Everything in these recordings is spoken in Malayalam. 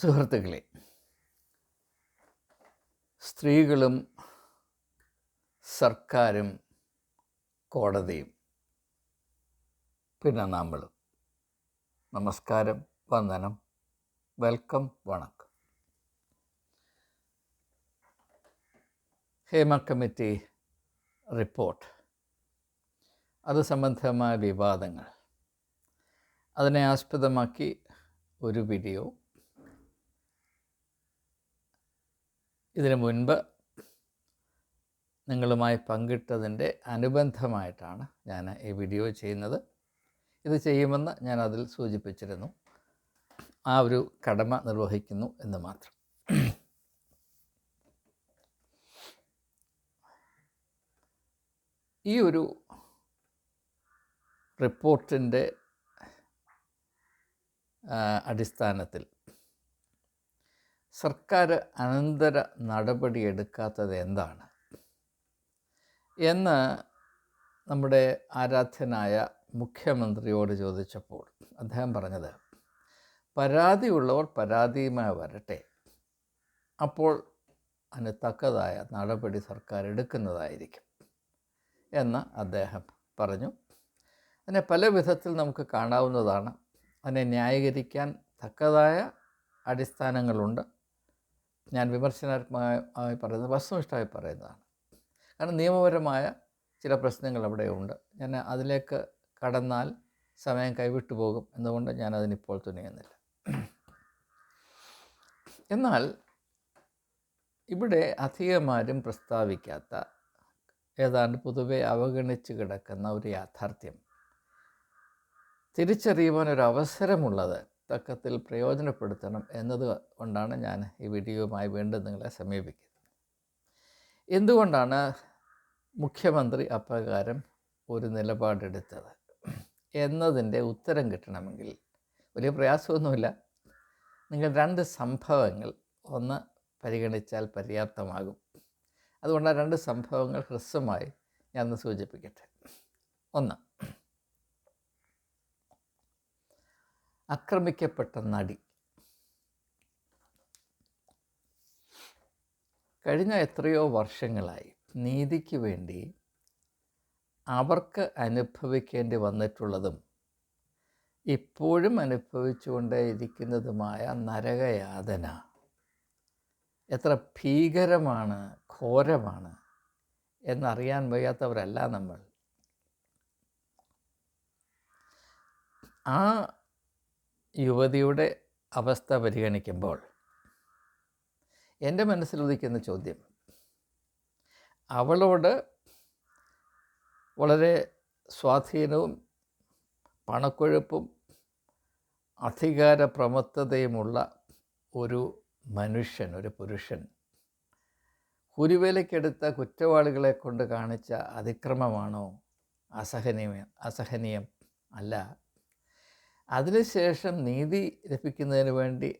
സുഹൃത്തുക്കളെ സ്ത്രീകളും സർക്കാരും കോടതിയും പിന്നെ നമ്മളും നമസ്കാരം വന്ദനം വെൽക്കം വണക്കം. Hema committee report. അത് സംബന്ധമായ വിവാദങ്ങൾ. അതിനെ ആസ്പദമാക്കി ഒരു വീഡിയോ ഇതിനു മുൻപ് നിങ്ങളുമായി പങ്കിട്ടതിന്റെ അനുബന്ധമായിട്ടാണ് ഞാൻ ഈ വീഡിയോ ചെയ്യുന്നത്. ഇത് ചെയ്യുമെന്ന് ഞാൻ അതിൽ സൂചിപ്പിച്ചിരുന്നു. ആ ഒരു കടമ നിർവഹിക്കുന്നു എന്ന് മാത്രം. ഈ ഒരു റിപ്പോർട്ടിന്റെ അടിസ്ഥാനത്തിൽ സർക്കാർ അനന്തര നടപടി എടുക്കാത്തത് എന്താണ്? എന്ന് നമ്മുടെ ആരാധ്യനായ മുഖ്യമന്ത്രിയോട് ചോദിച്ചപ്പോൾ അദ്ദേഹം പറഞ്ഞത് പരാതിയുള്ളവർ പരാതിയുമായി വരട്ടെ. അപ്പോൾ അതിന് തക്കതായ നടപടി സർക്കാർ എടുക്കുന്നതായിരിക്കും എന്ന് അദ്ദേഹം പറഞ്ഞു. അതിനെ പല വിധത്തിൽ നമുക്ക് കാണാവുന്നതാണ്. അതിനെ ന്യായീകരിക്കാൻ തക്കതായ അടിസ്ഥാനങ്ങളുണ്ട്. ഞാൻ വിമർശനാത്മകമായി പറയുന്നത് വസ്തുനിഷ്ഠമായി പറയുന്നതാണ്. കാരണം നിയമപരമായ ചില പ്രശ്നങ്ങൾ അവിടെ ഉണ്ട് ഞാൻ അതിലേക്ക് കടന്നാൽ സമയം കൈവിട്ടു പോകും എന്നുകൊണ്ട് ഞാൻ അതിനിപ്പോൾ തുനിയുന്നില്ല. എന്നാൽ ഇവിടെ അധികമാരും പ്രസ്താവിക്കാത്ത ഏതാണ്ട് പൊതുവെ അവഗണിച്ച് കിടക്കുന്ന ഒരു യാഥാർത്ഥ്യം. തിരിച്ചറിയുവാൻ ഒരു തക്കത്തിൽ പ്രയോജനപ്പെടുത്തണം എന്നത് കൊണ്ടാണ് ഞാൻ ഈ വീഡിയോയുമായി വീണ്ടും നിങ്ങളെ സമീപിക്കുന്നത്. എന്തുകൊണ്ടാണ് മുഖ്യമന്ത്രി അപ്രകാരം ഒരു നിലപാടെടുത്തത്? എന്നതിന്റെ ഉത്തരം കിട്ടണമെങ്കിൽ വലിയ പ്രയാസമൊന്നുമില്ല. നിങ്ങൾ രണ്ട് സംഭവങ്ങൾ ഒന്ന് പരിഗണിച്ചാൽ പര്യാപ്തമാകും. അതുകൊണ്ട് രണ്ട് സംഭവങ്ങൾ ഹ്രസ്വമായി ഞാൻ സൂചിപ്പിക്കട്ടെ. ഒന്ന് ആക്രമിക്കപ്പെട്ട നടി. കഴിഞ്ഞ എത്രയോ വർഷങ്ങളായി നീതിക്ക് വേണ്ടി അവർക്ക് അനുഭവിക്കേണ്ടി വന്നിട്ടുള്ളതും ഇപ്പോഴും അനുഭവിച്ചുകൊണ്ടേയിരിക്കുന്നതുമായ നരകയാതന. എത്ര ഭീകരമാണ് ഘോരമാണ് എന്നറിയാൻ വയ്യാത്തവരല്ല നമ്മൾ. ആ യുവതിയുടെ അവസ്ഥ പരിഗണിക്കുമ്പോൾ എന്റെ മനസ്സിലുദിക്കുന്ന ചോദ്യം അവളോട് വളരെ സ്വാധീനവും പണക്കൊഴുപ്പും അധികാര പ്രമത്തതയുമുള്ള ഒരു മനുഷ്യൻ ഒരു പുരുഷൻ കുരുവേലയ്ക്കെടുത്ത കുറ്റവാളികളെ കൊണ്ട് കാണിച്ച അതിക്രമമാണോ? അസഹനീയം അസഹനീയം അല്ല. അതിനുശേഷം നീതി ലഭിക്കുന്നതിന് വേണ്ടി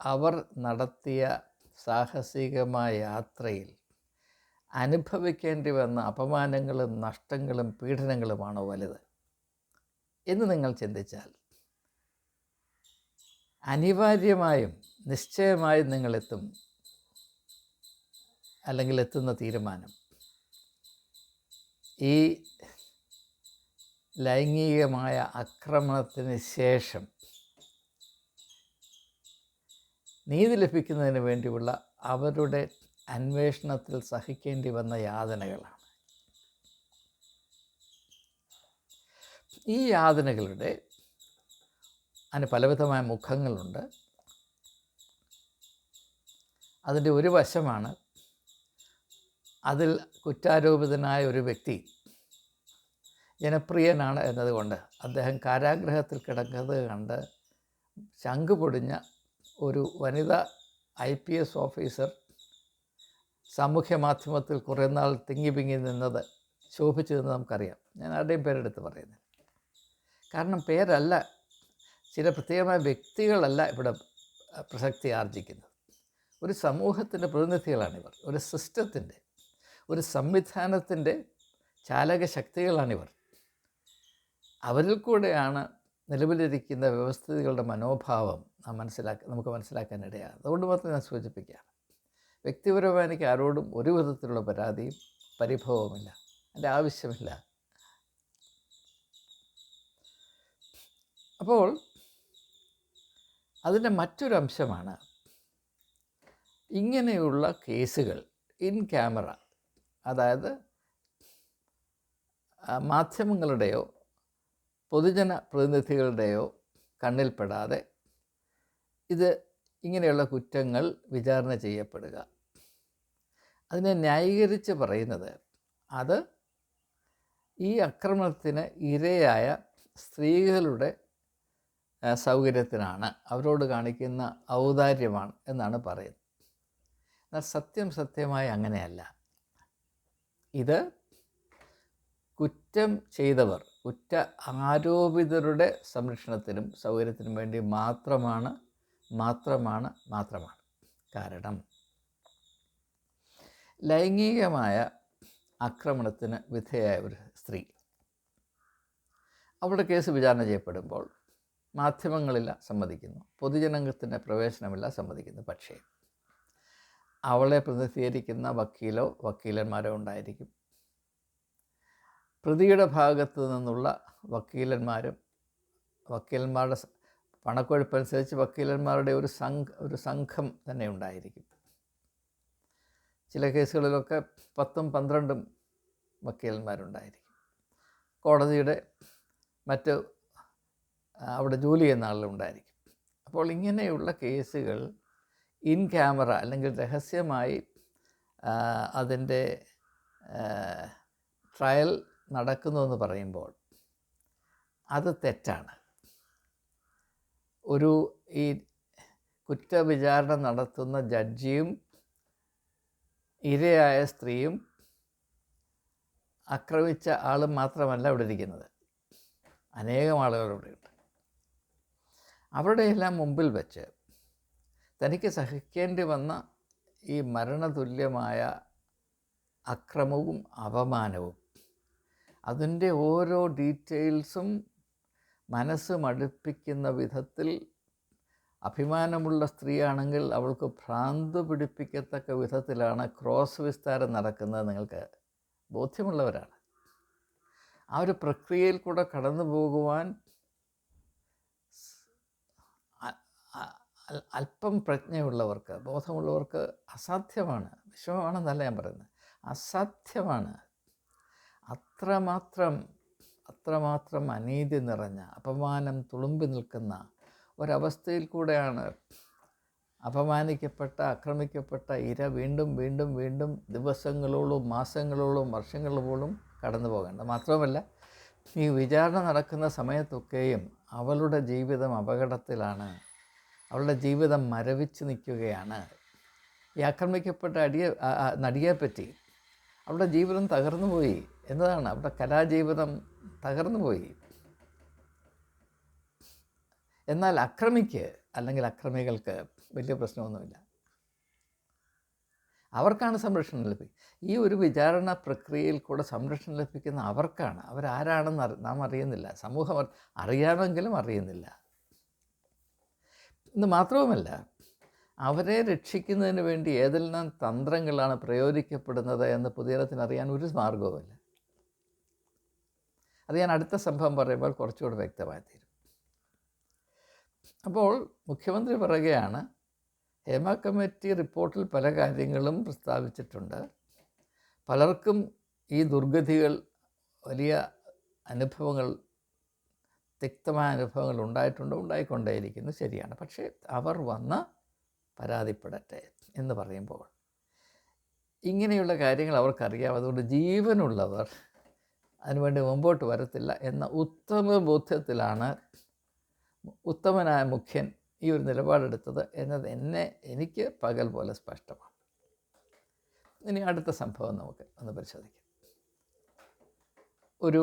അവർ നടത്തിയ സാഹസികമായ യാത്രയിൽ അനുഭവിക്കേണ്ടി വന്ന അപമാനങ്ങളും നഷ്ടങ്ങളും പീഡനങ്ങളുമാണോ വലുത്? എന്ന് നിങ്ങൾ ചിന്തിച്ചാൽ അനിവാര്യമായും നിശ്ചയമായും നിങ്ങളെത്തും അല്ലെങ്കിൽ എത്തുന്ന തീരുമാനം ഈ ലൈംഗികമായ ആക്രമണത്തിന് ശേഷം നീതി ലഭിക്കുന്നതിന് വേണ്ടിയുള്ള അവരുടെ അന്വേഷണത്തിൽ സഹിക്കേണ്ടി വന്ന യാതനകളാണ്. ഈ യാതനകളുടെ അതിന് പലവിധമായ മുഖങ്ങളുണ്ട്. അതിന്റെ ഒരു വശമാണ് അതിൽ കുറ്റാരോപിതനായ ഒരു വ്യക്തി ജനപ്രിയനാണ് എന്നതുകൊണ്ട് അദ്ദേഹം കാരാഗ്രഹത്തിൽ കിടക്കുന്നത് കണ്ട് ശംഖ് പൊടിഞ്ഞ ഒരു വനിത ഐ പി എസ് ഓഫീസർ സാമൂഹ്യ മാധ്യമത്തിൽ കുറേ നാൾ തിങ്ങി പിങ്ങി നിന്നത് ശോഭിച്ചതെന്ന് നമുക്കറിയാം. ഞാൻ ആരുടെയും പേരെടുത്ത് പറയുന്നത് കാരണം പേരല്ല ചില പ്രത്യേകമായ വ്യക്തികളല്ല ഇവിടെ പ്രസക്തി ആർജിക്കുന്നത്. ഒരു സമൂഹത്തിന്റെ പ്രതിനിധികളാണിവർ ഒരു സിസ്റ്റത്തിന്റെ ഒരു സംവിധാനത്തിന്റെ ചാലക ശക്തികളാണിവർ അവരിൽ കൂടെയാണ് നിലവിലിരിക്കുന്ന വ്യവസ്ഥിതികളുടെ മനോഭാവം നാം മനസ്സിലാക്കി നമുക്ക് മനസ്സിലാക്കാനിടയാണ് അതുകൊണ്ട് മാത്രം ഞാൻ സൂചിപ്പിക്കുകയാണ്. വ്യക്തിപരമായി എനിക്ക് ആരോടും ഒരു വിധത്തിലുള്ള പരാതിയും പരിഭവവുമില്ല. എന്റെ ആവശ്യമില്ല. അപ്പോൾ അതിന്റെ മറ്റൊരു അംശമാണ് ഇങ്ങനെയുള്ള കേസുകൾ ഇൻ ക്യാമറ. അതായത് മാധ്യമങ്ങളുടെയോ പൊതുജന പ്രതിനിധികളുടെയോ കണ്ണിൽപ്പെടാതെ ഇത് ഇങ്ങനെയുള്ള കുറ്റങ്ങൾ വിചാരണ ചെയ്യപ്പെടുക. അതിനെ ന്യായീകരിച്ച് പറയുന്നത് അത് ഈ അക്രമത്തിന് ഇരയായ സ്ത്രീകളുടെ സൗകര്യത്തിനാണ്. അവരോട് കാണിക്കുന്ന ഔദാര്യമാണ് എന്നാണ് പറയുന്നത്. എന്നാൽ സത്യം സത്യമായി അങ്ങനെയല്ല. ഇത് കുറ്റം ചെയ്തവർ കുറ്റ ആരോപിതരുടെ സംരക്ഷണത്തിനും സൗകര്യത്തിനും വേണ്ടി മാത്രമാണ് മാത്രമാണ് മാത്രമാണ്. കാരണം ലൈംഗികമായ ആക്രമണത്തിന് വിധേയായ ഒരു സ്ത്രീ. അവളുടെ കേസ് വിചാരണ ചെയ്യപ്പെടുമ്പോൾ മാധ്യമങ്ങളില്ല സമ്മതിക്കുന്നു. പൊതുജനത്തിന്റെ പ്രവേശനമില്ല സമ്മതിക്കുന്നു. പക്ഷേ അവളെ പ്രതിനിധീകരിക്കുന്ന വക്കീലോ വക്കീലന്മാരോ ഉണ്ടായിരിക്കും. പ്രതിയുടെ ഭാഗത്ത് നിന്നുള്ള വക്കീലന്മാരും വക്കീലന്മാരുടെ പണക്കൊഴുപ്പനുസരിച്ച് വക്കീലന്മാരുടെ ഒരു സംഘ ഒരു സംഘം തന്നെ ഉണ്ടായിരിക്കും. ചില കേസുകളിലൊക്കെ പത്തും പന്ത്രണ്ടും വക്കീലന്മാരുണ്ടായിരിക്കും. കോടതിയുടെ മറ്റ് അവിടെ ജോലി ചെയ്യുന്ന ആളുകളുണ്ടായിരിക്കും അപ്പോൾ ഇങ്ങനെയുള്ള കേസുകൾ ഇൻ ക്യാമറ അല്ലെങ്കിൽ രഹസ്യമായി അതിന്റെ ട്രയൽ നടക്കുന്നു എന്ന് പറയുമ്പോൾ അത് തെറ്റാണ്. ഒരു ഈ കുറ്റവിചാരണ നടത്തുന്ന ജഡ്ജിയും ഇരയായ സ്ത്രീയും ആക്രമിച്ച ആളും മാത്രമല്ല ഇവിടെ ഇരിക്കുന്നത്. അനേകം ആളുകൾ ഇവിടെയുണ്ട് അവരുടെയെല്ലാം മുമ്പിൽ വെച്ച് തനിക്ക് സഹിക്കേണ്ടി വന്ന ഈ മരണതുല്യമായ അക്രമവും അപമാനവും അതിന്റെ ഓരോ ഡീറ്റെയിൽസും മനസ്സ് മടുപ്പിക്കുന്ന വിധത്തിൽ അഭിമാനമുള്ള സ്ത്രീയാണെങ്കിൽ അവൾക്ക് ഭ്രാന്ത് പിടിപ്പിക്കത്തക്ക വിധത്തിലാണ് ക്രോസ് വിസ്താരം നടക്കുന്നത് നിങ്ങൾക്ക് ബോധ്യമുള്ളവരാണ്. ആ ഒരു പ്രക്രിയയിൽ കൂടെ കടന്നു പോകുവാൻ അല്പം പ്രജ്ഞയുള്ളവർക്ക് ബോധമുള്ളവർക്ക് അസാധ്യമാണ്. വിഷമമാണെന്നല്ല ഞാൻ പറയുന്നത്. അസാധ്യമാണ് അത്രമാത്രം അത്രമാത്രം അനീതി നിറഞ്ഞ അപമാനം തുളുമ്പി നിൽക്കുന്ന ഒരവസ്ഥയിൽ കൂടെയാണ് അപമാനിക്കപ്പെട്ട ആക്രമിക്കപ്പെട്ട ഇര വീണ്ടും വീണ്ടും വീണ്ടും ദിവസങ്ങളോളും മാസങ്ങളോളും വർഷങ്ങളോളും കടന്നു പോകേണ്ട മാത്രമല്ല ഈ വിചാരണ നടക്കുന്ന സമയത്തൊക്കെയും അവളുടെ ജീവിതം അപകടത്തിലാണ്. അവളുടെ ജീവിതം മരവിച്ച് നിൽക്കുകയാണ്. ഈ ആക്രമിക്കപ്പെട്ട അടിയെ നടിയെപ്പറ്റി അവളുടെ ജീവിതം തകർന്നു പോയി എന്നതാണ് അവരുടെ കലാജീവിതം തകർന്നു പോയി. എന്നാൽ അക്രമിക്ക് അല്ലെങ്കിൽ അക്രമികൾക്ക് വലിയ പ്രശ്നമൊന്നുമില്ല. അവർക്കാണ് സംരക്ഷണം ലഭിക്കുക ഈ ഒരു വിചാരണ പ്രക്രിയയിൽ കൂടെ സംരക്ഷണം ലഭിക്കുന്ന അവർക്കാണ്. അവരാരാണെന്ന് നാം അറിയുന്നില്ല. സമൂഹം അറിയാമെങ്കിലും അറിയുന്നില്ല. എന്ന് മാത്രവുമല്ല അവരെ രക്ഷിക്കുന്നതിന് വേണ്ടി ഏതെല്ലാം തന്ത്രങ്ങളാണ് പ്രയോഗിക്കപ്പെടുന്നത് എന്ന് പൊതുജനത്തിന് അറിയാൻ ഒരു മാർഗവുമില്ല അത് ഞാൻ അടുത്ത സംഭവം പറയുമ്പോൾ കുറച്ചുകൂടെ വ്യക്തമായി തീരും അപ്പോൾ മുഖ്യമന്ത്രി പറയുകയാണ് ഹേമ കമ്മിറ്റി റിപ്പോർട്ടിൽ പല കാര്യങ്ങളും പ്രസ്താവിച്ചിട്ടുണ്ട്. പലർക്കും ഈ ദുർഗതികൾ വലിയ അനുഭവങ്ങൾ തിക്തമായ അനുഭവങ്ങൾ ഉണ്ടായിട്ടുണ്ട് ഉണ്ടായിക്കൊണ്ടേയിരിക്കുന്നു ശരിയാണ്. പക്ഷേ അവർ വന്ന് പരാതിപ്പെടട്ടെ എന്ന് പറയുമ്പോൾ ഇങ്ങനെയുള്ള കാര്യങ്ങൾ അവർക്കറിയാം. അതുകൊണ്ട് ജീവനുള്ളവർ അതിനുവേണ്ടി മുമ്പോട്ട് വരത്തില്ല എന്ന ഉത്തമ ബോധ്യത്തിലാണ് ഉത്തമനായ മുഖ്യൻ ഈ ഒരു നിലപാടെടുത്തത് എന്നത് എന്നെ എനിക്ക് പകൽ പോലെ സ്പഷ്ടമാണ്. ഇനി അടുത്ത സംഭവം നമുക്ക് ഒന്ന് പരിശോധിക്കാം. ഒരു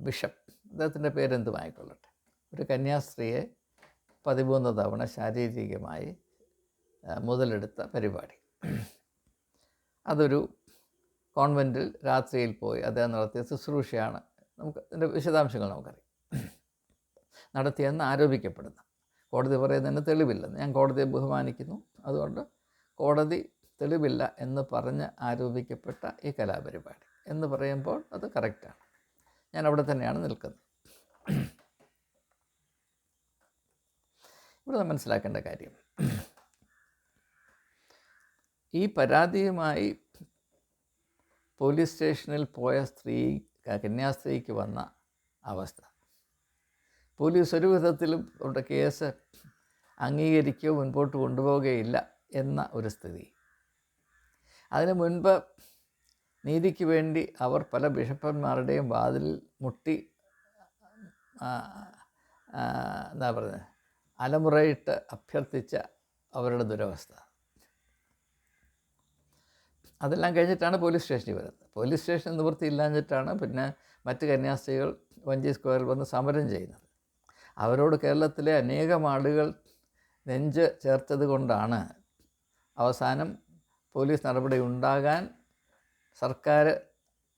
ബിഷപ്പ് അദ്ദേഹത്തിന്റെ പേരെന്തുമായിക്കൊള്ളട്ടെ? ഒരു കന്യാസ്ത്രീയെ പതിമൂന്ന് തവണ ശാരീരികമായി മുതലെടുത്ത പരിപാടി. അതൊരു കോൺവെന്റിൽ രാത്രിയിൽ പോയി അദ്ദേഹം നടത്തിയ ശുശ്രൂഷയാണ്. നമുക്ക് ഇതിന്റെ വിശദാംശങ്ങൾ നമുക്കറിയാം. നടത്തിയെന്ന് ആരോപിക്കപ്പെടുന്നു കോടതി പറയുന്നതിന് തെളിവില്ല. ഞാൻ കോടതിയെ ബഹുമാനിക്കുന്നു. അതുകൊണ്ട് കോടതി തെളിവില്ല എന്ന് പറഞ്ഞ് ആരോപിക്കപ്പെട്ട ഈ കലാപരിപാടി എന്ന് പറയുമ്പോൾ അത് കറക്റ്റാണ്. ഞാൻ അവിടെ തന്നെയാണ് നിൽക്കുന്നത്. ഇവിടെ മനസ്സിലാക്കേണ്ട കാര്യം. ഈ പരാതിയുമായി പോലീസ് സ്റ്റേഷനിൽ പോയ സ്ത്രീ കന്യാസ്ത്രീക്ക് വന്ന അവസ്ഥ. പോലീസ് ഒരു വിധത്തിലും അവരുടെ കേസ് അംഗീകരിക്കുകയോ മുൻപോട്ട് കൊണ്ടുപോവുകയില്ല എന്ന ഒരു സ്ഥിതി. അതിനു മുൻപ് നീതിക്ക് വേണ്ടി അവർ പല ബിഷപ്പന്മാരുടെയും വാതിൽ മുട്ടി എന്താ പറയുന്നത് അലമുറയിട്ട് അഭ്യർത്ഥിച്ച അവരുടെ ദുരവസ്ഥ. അതെല്ലാം കഴിഞ്ഞിട്ടാണ് പോലീസ് സ്റ്റേഷനിൽ വരുന്നത്. പോലീസ് സ്റ്റേഷൻ നിവൃത്തിയില്ലാഞ്ഞിട്ടാണ് പിന്നെ മറ്റ് കന്യാസ്ത്രീകൾ വഞ്ചി സ്ക്വയറിൽ വന്ന് സമരം ചെയ്യുന്നത്. അവരോട് കേരളത്തിലെ അനേകം ആളുകൾ നെഞ്ച് ചേർത്തത് കൊണ്ടാണ് അവസാനം പോലീസ് നടപടി ഉണ്ടാകാൻ സർക്കാർ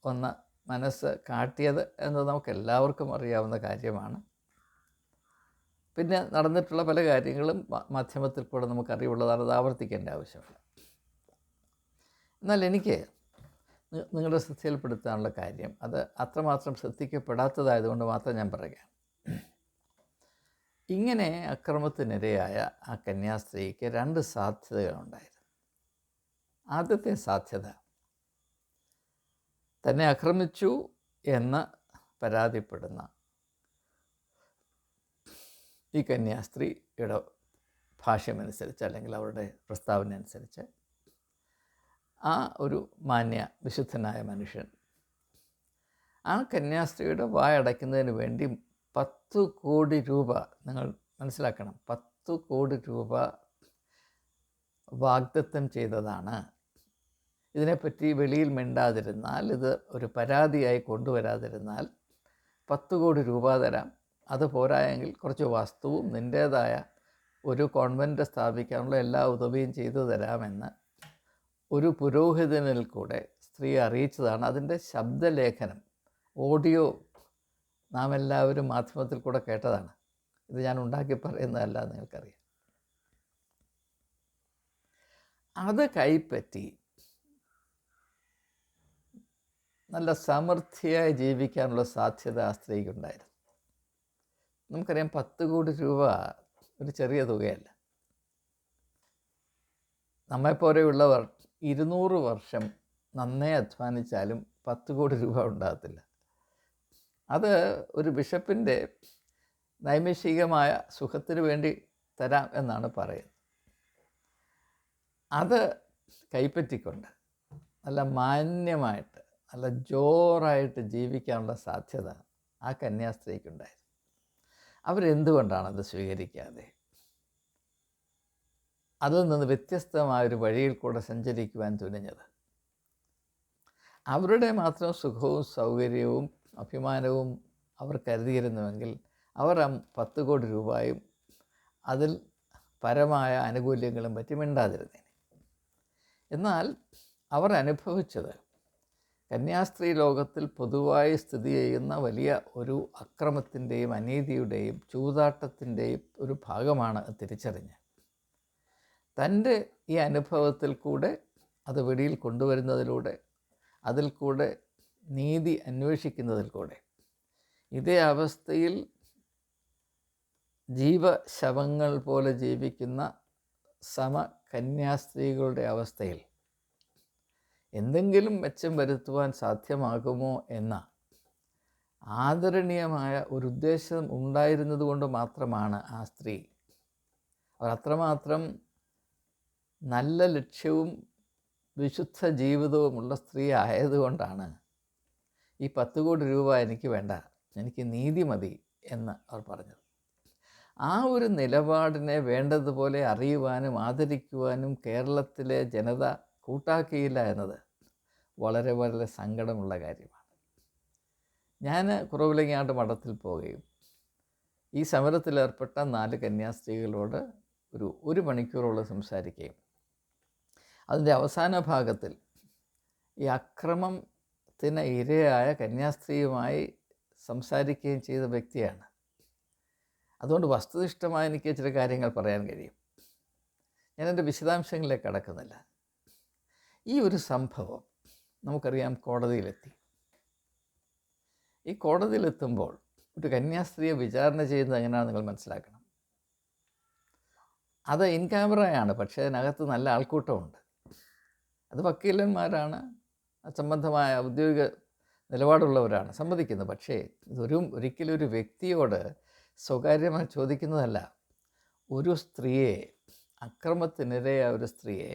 ഒന്ന് മനസ്സ് കാട്ടിയത് എന്ന് നമുക്ക് എല്ലാവർക്കും അറിയാവുന്ന കാര്യമാണ്. പിന്നെ നടന്നിട്ടുള്ള പല കാര്യങ്ങളും മാധ്യമത്തിൽ കൂടെ നമുക്ക് അറിവുള്ളതാണ് അത് ആവർത്തിക്കേണ്ട ആവശ്യമില്ല. എന്നാൽ എനിക്ക് നിങ്ങളുടെ ശ്രദ്ധയിൽപ്പെടുത്താനുള്ള കാര്യം അത് അത്രമാത്രം ശ്രദ്ധിക്കപ്പെടാത്തതായതുകൊണ്ട് മാത്രം ഞാൻ പറയുകയാണ്. ഇങ്ങനെ അക്രമത്തിനിരയായ ആ കന്യാസ്ത്രീക്ക് രണ്ട് സാധ്യതകളുണ്ടായിരുന്നു. ആദ്യത്തെ സാധ്യത തന്നെ ആക്രമിച്ചു എന്ന് പരാതിപ്പെടുന്ന ഈ കന്യാസ്ത്രീയുടെ ഭാഷ്യമനുസരിച്ച് അല്ലെങ്കിൽ അവരുടെ പ്രസ്താവന അനുസരിച്ച് ആ ഒരു മാന്യ വിശുദ്ധനായ മനുഷ്യൻ. ആ കന്യാസ്ത്രീയുടെ വായടയ്ക്കുന്നതിന് വേണ്ടി പത്ത് കോടി രൂപ നിങ്ങൾ മനസ്സിലാക്കണം. പത്ത് കോടി രൂപ വാഗ്ദത്തം ചെയ്തതാണ്. ഇതിനെപ്പറ്റി വെളിയിൽ മിണ്ടാതിരുന്നാൽ ഇത് ഒരു പരാതിയായി കൊണ്ടുവരാതിരുന്നാൽ പത്ത് കോടി രൂപ തരാം. അത് പോരായെങ്കിൽ കുറച്ച് വസ്തുവും നിന്റേതായ ഒരു കോൺവെന്റ് സ്ഥാപിക്കാനുള്ള എല്ലാ ഉദവിയും ചെയ്തു തരാമെന്ന് ഒരു പുരോഹിതനിൽ കൂടെ സ്ത്രീ അറിയിച്ചതാണ് അതിന്റെ ശബ്ദലേഖനം. ഓഡിയോ നാം എല്ലാവരും മാധ്യമത്തിൽ കൂടെ കേട്ടതാണ്. ഇത് ഞാൻ ഉണ്ടാക്കി പറയുന്നതല്ല നിങ്ങൾക്കറിയാം. അത് കൈപ്പറ്റി നല്ല സമൃദ്ധിയായി ജീവിക്കാനുള്ള സാധ്യത ആ സ്ത്രീക്കുണ്ടായിരുന്നു. നമുക്കറിയാം പത്ത് കോടി രൂപ ഒരു ചെറിയ തുകയല്ല. നമ്മെപ്പോലെയുള്ളവർ ഇരുന്നൂറ് വർഷം നന്നേ അധ്വാനിച്ചാലും പത്ത് കോടി രൂപ ഉണ്ടാകത്തില്ല. അത് ഒരു ബിഷപ്പിന്റെ നൈമിഷികമായ സുഖത്തിന് വേണ്ടി തരാം എന്നാണ് പറയുന്നത്. അത് കൈപ്പറ്റിക്കൊണ്ട് നല്ല മാന്യമായിട്ട് നല്ല ജോറായിട്ട് ജീവിക്കാനുള്ള സാധ്യത ആ കന്യാസ്ത്രീക്കുണ്ടായിരുന്നു. അവരെന്തുകൊണ്ടാണത് സ്വീകരിക്കാതെ? അതിൽ നിന്ന് വ്യത്യസ്തമായ ഒരു വഴിയിൽ കൂടെ സഞ്ചരിക്കുവാൻ തുനിഞ്ഞത്. അവരുടെ മാത്രം സുഖവും സൗകര്യവും അഭിമാനവും അവർ കരുതിയിരുന്നുവെങ്കിൽ അവർ പത്ത് കോടി രൂപയും അതിൽ പരമായ ആനുകൂല്യങ്ങളും പറ്റി മിണ്ടാതിരുന്നേനെ. എന്നാൽ അവർ അനുഭവിച്ചത് കന്യാസ്ത്രീ ലോകത്തിൽ പൊതുവായി സ്ഥിതി ചെയ്യുന്ന വലിയ ഒരു അക്രമത്തിന്റെയും അനീതിയുടെയും ചൂതാട്ടത്തിന്റെയും ഒരു ഭാഗമാണ് തിരിച്ചറിഞ്ഞ്. തന്റെ ഈ അനുഭവത്തിൽ കൂടെ അത് വെളിയിൽ കൊണ്ടുവരുന്നതിലൂടെ അതിൽ കൂടെ നീതി അന്വേഷിക്കുന്നതിൽ കൂടെ. ഇതേ അവസ്ഥയിൽ ജീവശവങ്ങൾ പോലെ ജീവിക്കുന്ന സമ കന്യാസ്ത്രീകളുടെ അവസ്ഥയിൽ എന്തെങ്കിലും മെച്ചം വരുത്തുവാൻ സാധ്യമാകുമോ എന്ന ആദരണീയമായ ഒരു ഉദ്ദേശം ഉണ്ടായിരുന്നത് കൊണ്ട് മാത്രമാണ് ആ സ്ത്രീ. അവർ അത്രമാത്രം നല്ല ലക്ഷ്യവും വിശുദ്ധ ജീവിതവുമുള്ള സ്ത്രീ ആയതുകൊണ്ടാണ് ഈ പത്ത് കോടി രൂപ എനിക്ക് വേണ്ട എനിക്ക് നീതി മതി എന്ന് അവർ പറഞ്ഞത്. ആ ഒരു നിലപാടിനെ വേണ്ടതുപോലെ അറിയുവാനും ആദരിക്കുവാനും കേരളത്തിലെ ജനത കൂട്ടാക്കിയില്ല എന്നത് വളരെ വളരെ സങ്കടമുള്ള കാര്യമാണ്. ഞാൻ കുറവിലങ്ങാട്ട് മഠത്തിൽ പോവുകയും ഈ സമരത്തിലേർപ്പെട്ട നാല് കന്യാസ്ത്രീകളോട് ഒരു ഒരു മണിക്കൂറോളം സംസാരിക്കുകയും അതിന്റെ അവസാന ഭാഗത്തിൽ ഈ അക്രമത്തിന് ഇരയായ കന്യാസ്ത്രീയുമായി സംസാരിക്കുകയും ചെയ്ത വ്യക്തിയാണ്. അതുകൊണ്ട് വസ്തുനിഷ്ഠമായി എനിക്ക് ചില കാര്യങ്ങൾ പറയാൻ കഴിയും. ഞാനെന്റെ വിശദാംശങ്ങളിലേക്ക് കടക്കുന്നില്ല. ഈ ഒരു സംഭവം നമുക്കറിയാം കോടതിയിലെത്തി. ഈ കോടതിയിലെത്തുമ്പോൾ ഒരു കന്യാസ്ത്രീയെ വിചാരണ ചെയ്യുന്നത് എങ്ങനെയാണെന്ന് നിങ്ങൾ മനസ്സിലാക്കണം. അത് ഇൻ ക്യാമറയാണ് പക്ഷേ അതിനകത്ത് നല്ല ആൾക്കൂട്ടമുണ്ട്. അത് വക്കീലന്മാരാണ്. സംബന്ധമായ ഔദ്യോഗിക നിലപാടുള്ളവരാണ്. സമ്മതിക്കുന്നത് പക്ഷേ ഒരു ഒരിക്കലും ഒരു വ്യക്തിയോട് സ്വകാര്യമായി ചോദിക്കുന്നതല്ല. ഒരു സ്ത്രീയെ അക്രമത്തിനിരയായ ഒരു സ്ത്രീയെ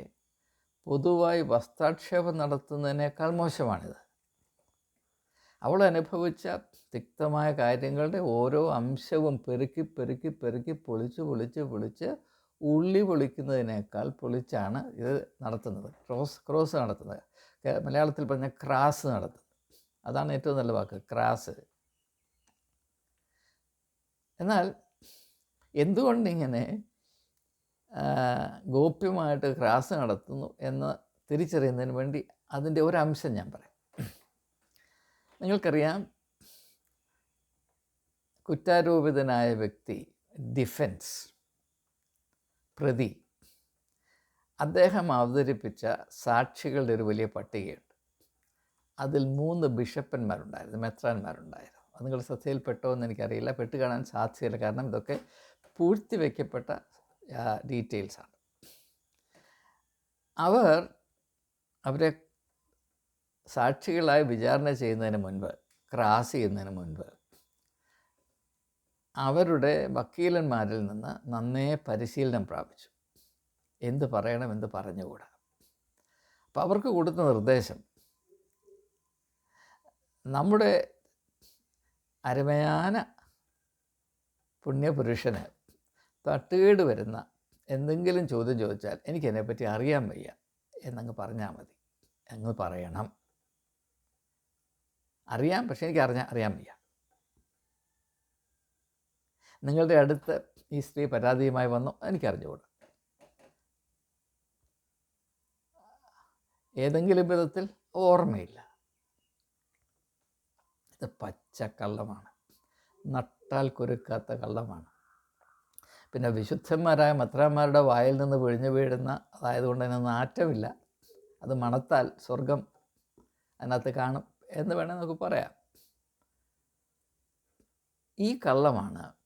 പൊതുവായി വസ്ത്രാക്ഷേപം നടത്തുന്നതിനേക്കാൾ മോശമാണിത്. അവൾ അനുഭവിച്ച തിക്തമായ കാര്യങ്ങളുടെ ഓരോ അംശവും പെരുക്കി പെരുക്കി പെരുക്കി പൊളിച്ച് പൊളിച്ച് പൊളിച്ച് ഉള്ളി പൊളിക്കുന്നതിനേക്കാൾ പൊളിച്ചാണ് ഇത് നടത്തുന്നത്. ക്രോസ് ക്രോസ് നടത്തുന്നത്. മലയാളത്തിൽ പറഞ്ഞ ക്രാസ് നടത്തുന്നത്. അതാണ് ഏറ്റവും നല്ല വാക്ക് ക്രാസ്. എന്നാൽ എന്തുകൊണ്ടിങ്ങനെ ഗോപ്യമായിട്ട് ക്രാസ് നടത്തുന്നു എന്ന് തിരിച്ചറിയുന്നതിന് വേണ്ടി അതിന്റെ അംശം ഞാൻ പറയാം. നിങ്ങൾക്കറിയാം കുറ്റാരോപിതനായ വ്യക്തി ഡിഫൻസ്. പ്രതി. അദ്ദേഹം അവതരിപ്പിച്ച സാക്ഷികളുടെ ഒരു വലിയ പട്ടികയുണ്ട്. അതിൽ മൂന്ന് ബിഷപ്പന്മാരുണ്ടായിരുന്നു മെത്രാന്മാരുണ്ടായിരുന്നു. അത് നിങ്ങൾ ശ്രദ്ധയിൽപ്പെട്ടോ എന്ന് എനിക്കറിയില്ല പെട്ട് കാണാൻ സാധ്യതയില്ല. കാരണം ഇതൊക്കെ പൂഴ്ത്തിവെക്കപ്പെട്ട ഡീറ്റെയിൽസാണ് അവർ അവരെ സാക്ഷികളായി വിചാരണ ചെയ്യുന്നതിന് മുൻപ് ക്രാസ് ചെയ്യുന്നതിന് മുൻപ് അവരുടെ വക്കീലന്മാരിൽ നിന്ന് നന്നേ പരിശീലനം പ്രാപിച്ചു. എന്ത് പറയണം എന്ത് പറഞ്ഞുകൂടാ? അപ്പോൾ അവർക്ക് കൊടുത്ത നിർദ്ദേശം നമ്മുടെ അരമയാന പുണ്യപുരുഷന് തട്ടുകേട് വരുന്ന എന്തെങ്കിലും ചോദ്യം ചോദിച്ചാൽ എനിക്കതിനെപ്പറ്റി അറിയാൻ വയ്യ. എന്നങ്ങ് പറഞ്ഞാൽ മതി. അങ്ങ് പറയണം. അറിയാം പക്ഷേ എനിക്ക് അറിഞ്ഞാൽ അറിയാൻ വയ്യ. നിങ്ങളുടെ അടുത്ത് ഈ സ്ത്രീ പരാതിയുമായി വന്നു എനിക്കറിഞ്ഞുകൂടാ. ഏതെങ്കിലും വിധത്തിൽ ഓർമ്മയില്ല. ഇത് പച്ച കള്ളമാണ്. നട്ടാൽ കുരുക്കാത്ത കള്ളമാണ്. പിന്നെ വിശുദ്ധന്മാരായ മത്രാന്മാരുടെ വായിൽ നിന്ന് പിഴിഞ്ഞു വീഴുന്ന അതായതുകൊണ്ട് തന്നെ നാറ്റമില്ല അത് മണത്താൽ സ്വർഗം അതിനകത്ത് കാണും എന്ന് വേണേൽ നമുക്ക് പറയാം. ഈ കള്ളമാണ്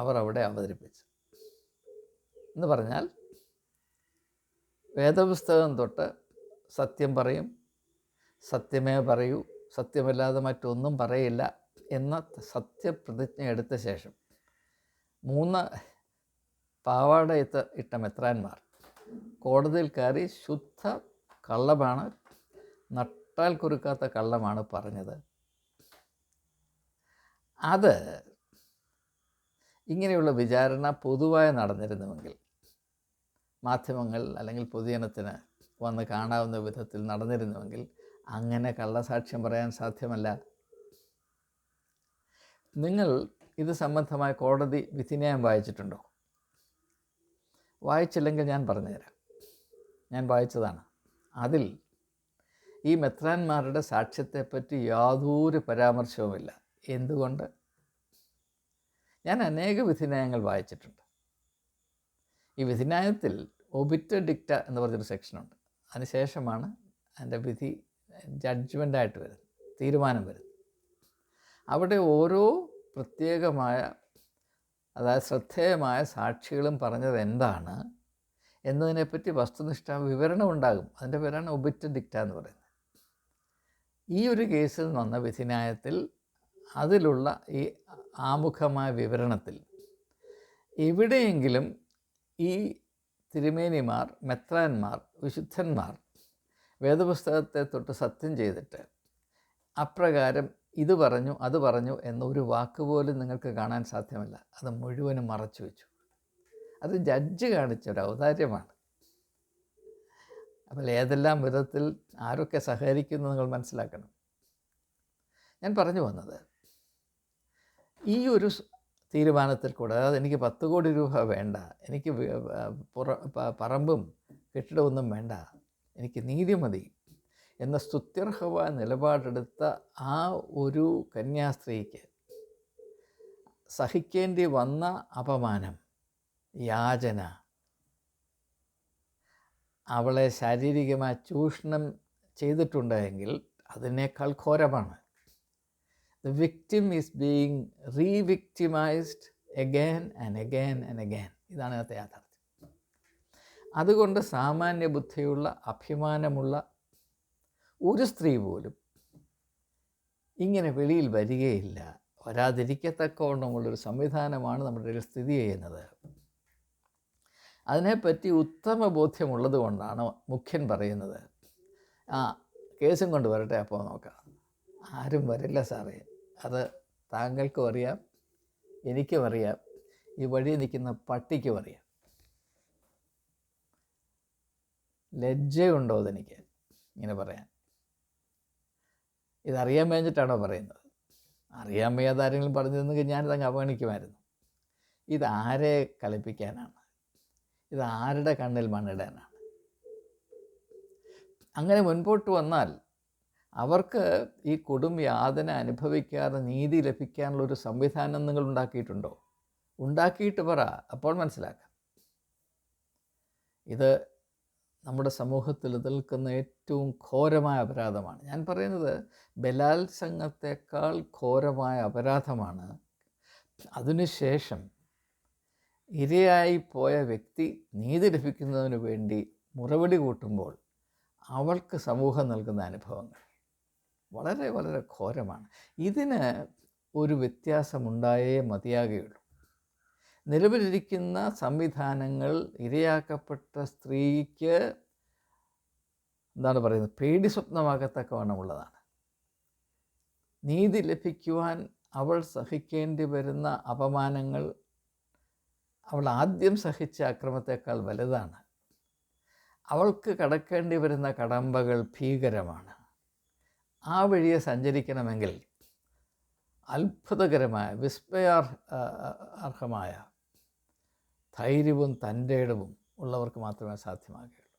അവർ അവിടെ അവതരിപ്പിച്ചു. എന്ന് പറഞ്ഞാൽ വേദപുസ്തകം തൊട്ട് സത്യം പറയും സത്യമേ പറയൂ സത്യമല്ലാതെ മറ്റൊന്നും പറയില്ല എന്ന സത്യപ്രതിജ്ഞ എടുത്ത ശേഷം മൂന്ന് പാവാട ഇത്ത ഇട്ട മെത്രാന്മാർ കോടതിയിൽ കയറി ശുദ്ധ കള്ളമാണ് നട്ടാൽ കുറുക്കാത്ത കള്ളമാണ് പറഞ്ഞത്. അത് ഇങ്ങനെയുള്ള വിചാരണ പൊതുവായി നടന്നിരുന്നുവെങ്കിൽ മാധ്യമങ്ങൾ അല്ലെങ്കിൽ പൊതുജനത്തിന് വന്ന് കാണാവുന്ന വിധത്തിൽ നടന്നിരുന്നുവെങ്കിൽ അങ്ങനെ കള്ളസാക്ഷ്യം പറയാൻ സാധ്യമല്ല. നിങ്ങൾ ഇത് സംബന്ധമായ കോടതി വിധിന്യായം വായിച്ചിട്ടുണ്ടോ? വായിച്ചില്ലെങ്കിൽ ഞാൻ പറഞ്ഞുതരാം. ഞാൻ വായിച്ചതാണ്. അതിൽ ഈ മെത്രാന്മാരുടെ സാക്ഷ്യത്തെപ്പറ്റി യാതൊരു പരാമർശവുമില്ല. എന്തുകൊണ്ട്? ഞാൻ അനേക വിധിന്യായങ്ങൾ വായിച്ചിട്ടുണ്ട്. ഈ വിധിന്യായത്തിൽ ഒബിറ്റ ഡിക്റ്റ എന്ന് പറഞ്ഞൊരു സെക്ഷനുണ്ട്. അതിനുശേഷമാണ് അതിന്റെ വിധി ജഡ്ജ്മെന്റായിട്ട് വരുന്നത് തീരുമാനം വരുന്നത്. അവിടെ ഓരോ പ്രത്യേകമായ അതായത് ശ്രദ്ധേയമായ സാക്ഷികളും പറഞ്ഞത് എന്താണ്? എന്നതിനെപ്പറ്റി വസ്തുനിഷ്ഠ വിവരണം ഉണ്ടാകും. അതിന്റെ പേരാണ് ഒബിറ്റ ഡിക്റ്റ എന്ന് പറയുന്നത്. ഈ ഒരു കേസിൽ വന്ന വിധിന്യായത്തിൽ അതിലുള്ള ഈ ആമുഖമായ വിവരണത്തിൽ എവിടെയെങ്കിലും ഈ തിരുമേനിമാർ മെത്രാന്മാർ വിശുദ്ധന്മാർ വേദപുസ്തകത്തെ തൊട്ട് സത്യം ചെയ്തിട്ട് അപ്രകാരം ഇത് പറഞ്ഞു അത് പറഞ്ഞു എന്നൊരു വാക്ക് പോലും നിങ്ങൾക്ക് കാണാൻ സാധ്യമല്ല. അത് മുഴുവനും മറച്ചു വെച്ചു. അത് ജഡ്ജ് കാണിച്ച ഒരു ഔദാര്യമാണ്. അപ്പോൾ ഏതെല്ലാം വിധത്തിൽ ആരൊക്കെ സഹകരിക്കുന്നു നിങ്ങൾ മനസ്സിലാക്കണം. ഞാൻ പറഞ്ഞു വന്നത് ഈ ഒരു തീരുമാനത്തിൽ കൂടെ അതായത് എനിക്ക് പത്ത് കോടി രൂപ വേണ്ട എനിക്ക് പുറ പറമ്പും കെട്ടിടമൊന്നും വേണ്ട എനിക്ക് നീതി മതി എന്ന സ്തുത്യർഹമായ നിലപാടെടുത്ത ആ ഒരു കന്യാസ്ത്രീക്ക് സഹിക്കേണ്ടി വന്ന അപമാനം യാചന അവളെ ശാരീരികമായി ചൂഷണം ചെയ്തിട്ടുണ്ടെങ്കിൽ അതിനേക്കാൾ ഘോരമാണ്. The victim is being revictimised again and again and again ഇതാണ് ഇന്നത്തെ യാഥാർത്ഥ്യം. അതുകൊണ്ട് സാമാന്യ ബുദ്ധിയുള്ള അഭിമാനമുള്ള ഒരു സ്ത്രീ പോലും ഇങ്ങനെ വെളിയിൽ വരികയില്ല. വരാതിരിക്കത്തക്കവണ്ണമുള്ളൊരു സംവിധാനമാണ് നമ്മുടെ സ്ഥിതി ചെയ്യുന്നത്. അതിനെപ്പറ്റി ഉത്തമ ബോധ്യമുള്ളത് കൊണ്ടാണ് മുഖ്യൻ പറയുന്നത്. ആ കേസും കൊണ്ട് വരട്ടെ അപ്പോൾ നോക്കാം. ആരും വരില്ല സാറേ. അത് താങ്കൾക്കും അറിയാം എനിക്കും അറിയാം ഈ വഴി നിൽക്കുന്ന പട്ടിക്കും അറിയാം. ലജ്ജയുണ്ടോ അതെനിക്ക്? ഇങ്ങനെ പറയാൻ. ഇതറിയാൻ വേണ്ടിയിട്ടാണോ പറയുന്നത്? അറിയാൻ വയ്യാതെ ആരെങ്കിലും പറഞ്ഞു തന്നെങ്കിൽ ഞാനിതങ്ങ് അവഗണിക്കുമായിരുന്നു. ഇതാരെ കളിപ്പിക്കാനാണ് ഇത് ആരുടെ കണ്ണിൽ മണ്ണിടാനാണ്? അങ്ങനെ മുൻപോട്ട് വന്നാൽ അവർക്ക് ഈ കൊടും യാതന അനുഭവിക്കാതെ നീതി ലഭിക്കാനുള്ള ഒരു സംവിധാനം നിങ്ങൾ ഉണ്ടാക്കിയിട്ടുണ്ടോ? ഉണ്ടാക്കിയിട്ട് പറ അപ്പോൾ മനസ്സിലാക്കാം. ഇത് നമ്മുടെ സമൂഹത്തിൽ നിൽക്കുന്ന ഏറ്റവും ഘോരമായ അപരാധമാണ്. ഞാൻ പറയുന്നത് ബലാത്സംഗത്തെക്കാൾ ഘോരമായ അപരാധമാണ്. അതിനുശേഷം ഇരയായി പോയ വ്യക്തി നീതി ലഭിക്കുന്നതിന് വേണ്ടി മുറവിളി കൂട്ടുമ്പോൾ അവൾക്ക് സമൂഹം നൽകുന്ന അനുഭവങ്ങൾ. വളരെ വളരെ ഘോരമാണ്. ഇതിന് ഒരു വ്യത്യാസമുണ്ടായേ മതിയാകുകയുള്ളൂ. നിലവിലിരിക്കുന്ന സംവിധാനങ്ങൾ ഇരയാക്കപ്പെട്ട സ്ത്രീക്ക് എന്താണ് പറയുന്നത്? പേടി സ്വപ്നമാകത്തക്കവണ്ണമുള്ളതാണ് നീതി ലഭിക്കുവാൻ അവൾ സഹിക്കേണ്ടി വരുന്ന അപമാനങ്ങൾ അവൾ ആദ്യം സഹിച്ച അക്രമത്തേക്കാൾ വലുതാണ്. അവൾക്ക് കടക്കേണ്ടി വരുന്ന കടമ്പകൾ ഭീകരമാണ്. ആ വഴിയെ സഞ്ചരിക്കണമെങ്കിൽ അത്ഭുതകരമായ വിസ്മയാർ അർഹമായ ധൈര്യവും തന്റെ ഇടവും ഉള്ളവർക്ക് മാത്രമേ സാധ്യമാകുകയുള്ളൂ.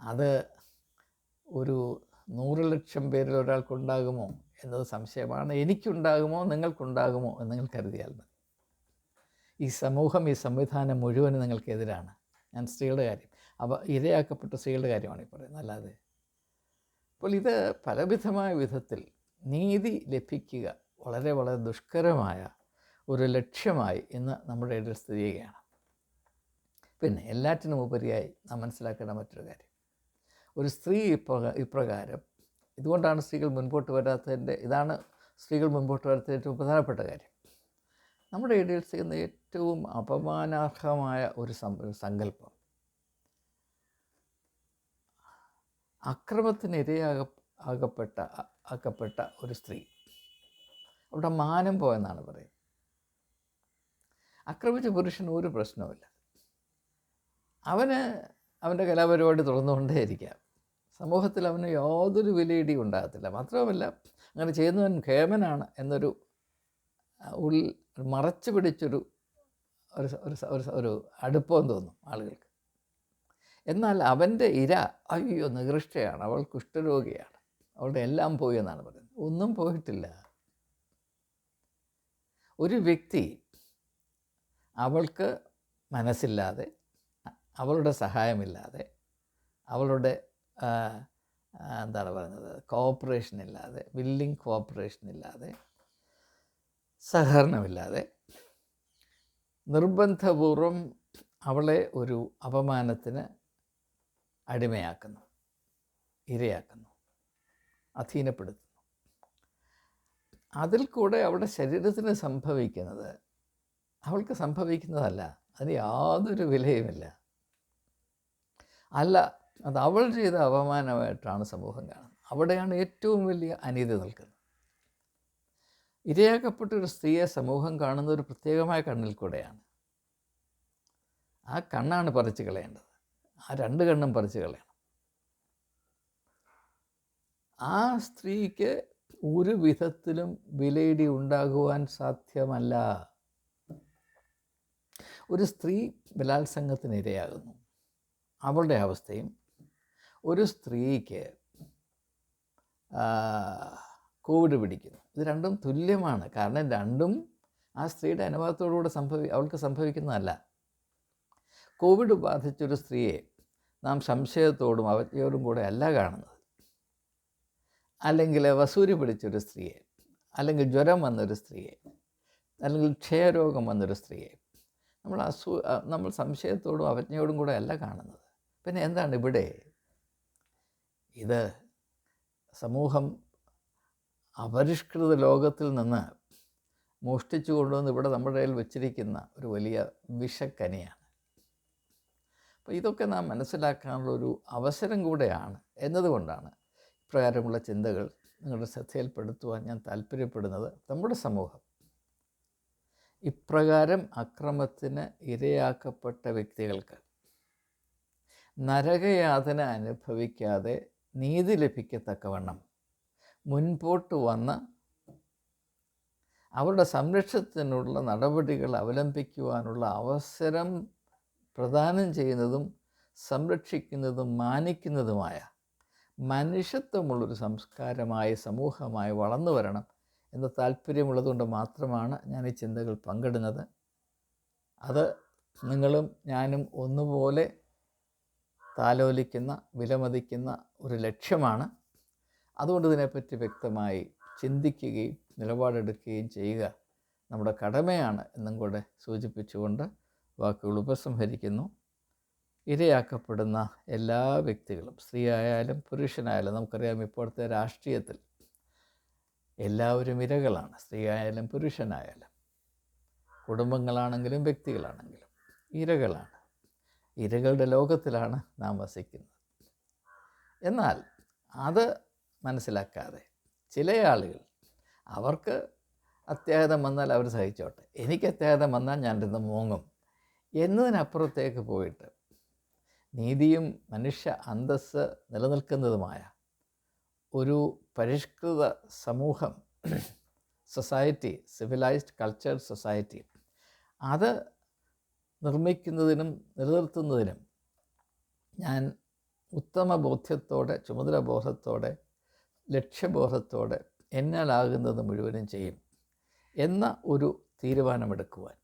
അത് ഒരു നൂറ് ലക്ഷം പേരിൽ ഒരാൾക്കുണ്ടാകുമോ എന്നത് സംശയമാണ്. എനിക്കുണ്ടാകുമോ നിങ്ങൾക്കുണ്ടാകുമോ എന്ന് നിങ്ങൾ കരുതിയാൽ മതി. ഈ സമൂഹം ഈ സംവിധാനം മുഴുവനും നിങ്ങൾക്കെതിരാണ്. ഞാൻ സ്ത്രീകളുടെ കാര്യം അപ്പോൾ ഇരയാക്കപ്പെട്ട സ്ത്രീകളുടെ കാര്യമാണ് ഈ പറയുന്നത്. അല്ലാതെ അപ്പോൾ ഇത് പലവിധമായ വിധത്തിൽ നീതി ലഭിക്കുക വളരെ വളരെ ദുഷ്കരമായ ഒരു ലക്ഷ്യമായി ഇന്ന് നമ്മുടെ ഇടയിൽ സ്ഥിതി ചെയ്യുകയാണ് പിന്നെ എല്ലാറ്റിനും ഉപരിയായി നാം മനസ്സിലാക്കേണ്ട മറ്റൊരു കാര്യം. ഒരു സ്ത്രീ ഇപ്രക ഇപ്രകാരം ഇതുകൊണ്ടാണ് സ്ത്രീകൾ മുൻപോട്ട് വരാത്തതിന്റെ ഇതാണ് സ്ത്രീകൾ മുൻപോട്ട് വരാത്തതിന്റെ ഏറ്റവും പ്രധാനപ്പെട്ട കാര്യം. നമ്മുടെ ഇടയിൽ ചെയ്യുന്ന ഏറ്റവും അപമാനാർഹമായ ഒരു സങ്കല്പം അക്രമത്തിന് ഇരയാക ആകപ്പെട്ട ആക്കപ്പെട്ട ഒരു സ്ത്രീ. അവിടെ മാനം പോയെന്നാണ് പറയുന്നത്. ആക്രമിച്ച പുരുഷന് ഒരു പ്രശ്നവുമില്ല അവന് അവന്റെ കലാപരിപാടി തുറന്നുകൊണ്ടേയിരിക്കാം സമൂഹത്തിൽ അവന് യാതൊരു വിലയിടിയും ഉണ്ടാകത്തില്ല. മാത്രവുമല്ല അങ്ങനെ ചെയ്യുന്നവൻ ഖേമനാണ് എന്നൊരു ഉൾ മറച്ചു പിടിച്ചൊരു ഒരു ഒരു അടുപ്പം തോന്നും ആളുകൾക്ക്. എന്നാൽ അവന്റെ ഇര അയ്യോ നികൃഷ്ടയാണ്. അവൾ കുഷ്ഠരോഗിയാണ്. അവളുടെ എല്ലാം പോയി എന്നാണ് പറയുന്നത്. ഒന്നും പോയിട്ടില്ല. ഒരു വ്യക്തി അവൾക്ക് മനസ്സില്ലാതെ അവളുടെ സഹായമില്ലാതെ അവളുടെ എന്താണ് പറയുന്നത്? കോപ്പറേഷൻ ഇല്ലാതെ വില്ലിങ് കോപ്പറേഷൻ ഇല്ലാതെ സഹകരണമില്ലാതെ നിർബന്ധപൂർവം അവളെ ഒരു അപമാനത്തിന് അടിമയാക്കുന്നു ഇരയാക്കുന്നു അധീനപ്പെടുത്തുന്നു. അതിൽ കൂടെ അവളുടെ ശരീരത്തിന് സംഭവിക്കുന്നത് അവൾക്ക് സംഭവിക്കുന്നതല്ല അതിന് യാതൊരു വിലയുമില്ല. അല്ല അത് അവൾ ചെയ്ത അപമാനമായിട്ടാണ് സമൂഹം കാണുന്നത്. അവിടെയാണ് ഏറ്റവും വലിയ അനീതി നിൽക്കുന്നത്. ഇരയാക്കപ്പെട്ട ഒരു സ്ത്രീയെ സമൂഹം കാണുന്ന ഒരു പ്രത്യേകമായ കണ്ണിൽ കൂടെയാണ്. ആ കണ്ണാണ് പറിച്ചു കളയേണ്ടത്. ആ രണ്ട് കണ്ണും പറിച്ച് കളയണം. ആ സ്ത്രീക്ക് ഒരു വിധത്തിലും വിലയിടി ഉണ്ടാകുവാൻ സാധ്യമല്ല. ഒരു സ്ത്രീ ബലാത്സംഗത്തിന് ഇരയാകുന്നു. അവളുടെ അവസ്ഥയും ഒരു സ്ത്രീക്ക് കോവിഡ് പിടിക്കുന്നു. ഇത് രണ്ടും തുല്യമാണ്. കാരണം രണ്ടും ആ സ്ത്രീയുടെ അനുഭവത്തോടുകൂടെ സംഭവി അവൾക്ക് സംഭവിക്കുന്നതല്ല. കോവിഡ് ബാധിച്ചൊരു സ്ത്രീയെ നാം സംശയത്തോടും അവജ്ഞയോടും കൂടെ അല്ല കാണുന്നത്. അല്ലെങ്കിൽ വസൂരി പിടിച്ചൊരു സ്ത്രീയെ അല്ലെങ്കിൽ ജ്വരം വന്നൊരു സ്ത്രീയെ അല്ലെങ്കിൽ ക്ഷയരോഗം വന്നൊരു സ്ത്രീയെ നമ്മൾ അസൂ നമ്മൾ സംശയത്തോടും അവജ്ഞയോടും കൂടെ അല്ല കാണുന്നത്. പിന്നെ എന്താണ് ഇവിടെ? ഇത് സമൂഹം അപരിഷ്കൃത ലോകത്തിൽ നിന്ന് മോഷ്ടിച്ചു കൊണ്ടുവന്ന് ഇവിടെ നമ്മുടെ കയ്യിൽ വെച്ചിരിക്കുന്ന ഒരു വലിയ വിഷക്കനിയാണ്. അപ്പോൾ ഇതൊക്കെ നാം മനസ്സിലാക്കാനുള്ള ഒരു അവസരം കൂടെയാണ് എന്നതുകൊണ്ടാണ് ഇപ്രകാരമുള്ള ചിന്തകൾ നിങ്ങളുടെ ശ്രദ്ധയിൽപ്പെടുത്തുവാൻ ഞാൻ താല്പര്യപ്പെടുന്നത് നമ്മുടെ സമൂഹം. ഇപ്രകാരം അക്രമത്തിന് ഇരയാക്കപ്പെട്ട വ്യക്തികൾക്ക് നരകയാതന അനുഭവിക്കാതെ നീതി ലഭിക്കത്തക്കവണ്ണം മുൻപോട്ട് വന്ന് അവരുടെ സംരക്ഷണത്തിനുള്ള നടപടികൾ അവലംബിക്കുവാനുള്ള അവസരം പ്രദാനം ചെയ്യുന്നതും സംരക്ഷിക്കുന്നതും മാനിക്കുന്നതുമായ മനുഷ്യത്വമുള്ളൊരു സംസ്കാരമായി സമൂഹമായി വളർന്നു വരണം എന്ന താല്പര്യമുള്ളതുകൊണ്ട് മാത്രമാണ് ഞാൻ ഈ ചിന്തകൾ പങ്കിടുന്നത്. അത് നിങ്ങളും ഞാനും ഒന്നുപോലെ താലോലിക്കുന്ന വിലമതിക്കുന്ന ഒരു ലക്ഷ്യമാണ്. അതുകൊണ്ട് ഇതിനെപ്പറ്റി വ്യക്തമായി ചിന്തിക്കുകയും നിലപാടെടുക്കുകയും ചെയ്യുക നമ്മുടെ കടമയാണ് എന്നും കൂടെ സൂചിപ്പിച്ചുകൊണ്ട് വാക്കുകൾ ഉപസംഹരിക്കുന്നു. ഇരയാക്കപ്പെടുന്ന എല്ലാ വ്യക്തികളും സ്ത്രീ ആയാലും പുരുഷനായാലും നമുക്കറിയാം ഇപ്പോഴത്തെ രാഷ്ട്രീയത്തിൽ എല്ലാവരും ഇരകളാണ് സ്ത്രീ ആയാലും പുരുഷനായാലും. കുടുംബങ്ങളാണെങ്കിലും വ്യക്തികളാണെങ്കിലും ഇരകളാണ്. ഇരകളുടെ ലോകത്തിലാണ് നാം വസിക്കുന്നത്. എന്നാൽ അത് മനസ്സിലാക്കാതെ ചില ആളുകൾ അവർക്ക് അത്യാഹിതം വന്നാൽ അവർ സഹിച്ചോട്ടെ എനിക്ക് അത്യാഹിതം വന്നാൽ ഞാൻ ഇന്ന് മൂങ്ങും. എന്നതിനപ്പുറത്തേക്ക് പോയിട്ട് നീതിയും മനുഷ്യ അന്തസ്സ് നിലനിൽക്കുന്നതുമായ ഒരു പരിഷ്കൃത സമൂഹം സൊസൈറ്റി സിവിലൈസ്ഡ് കൾച്ചേർഡ് സൊസൈറ്റി അത് നിർമ്മിക്കുന്നതിനും നിലനിർത്തുന്നതിനും ഞാൻ ഉത്തമ ബോധ്യത്തോടെ ചുമതല ബോധത്തോടെ ലക്ഷ്യബോധത്തോടെ എന്നാലാകുന്നത് മുഴുവനും ചെയ്യും എന്ന ഒരു തീരുമാനമെടുക്കുവാൻ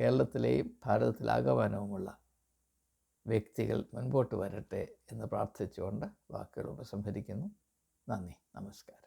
കേരളത്തിലെയും ഭാരതത്തിലാകമാനവുമുള്ള വ്യക്തികൾ മുൻപോട്ട് വരട്ടെ എന്ന് പ്രാർത്ഥിച്ചുകൊണ്ട് വാക്കുകൾ ഉപസംഹരിക്കുന്നു. നന്ദി. നമസ്കാരം.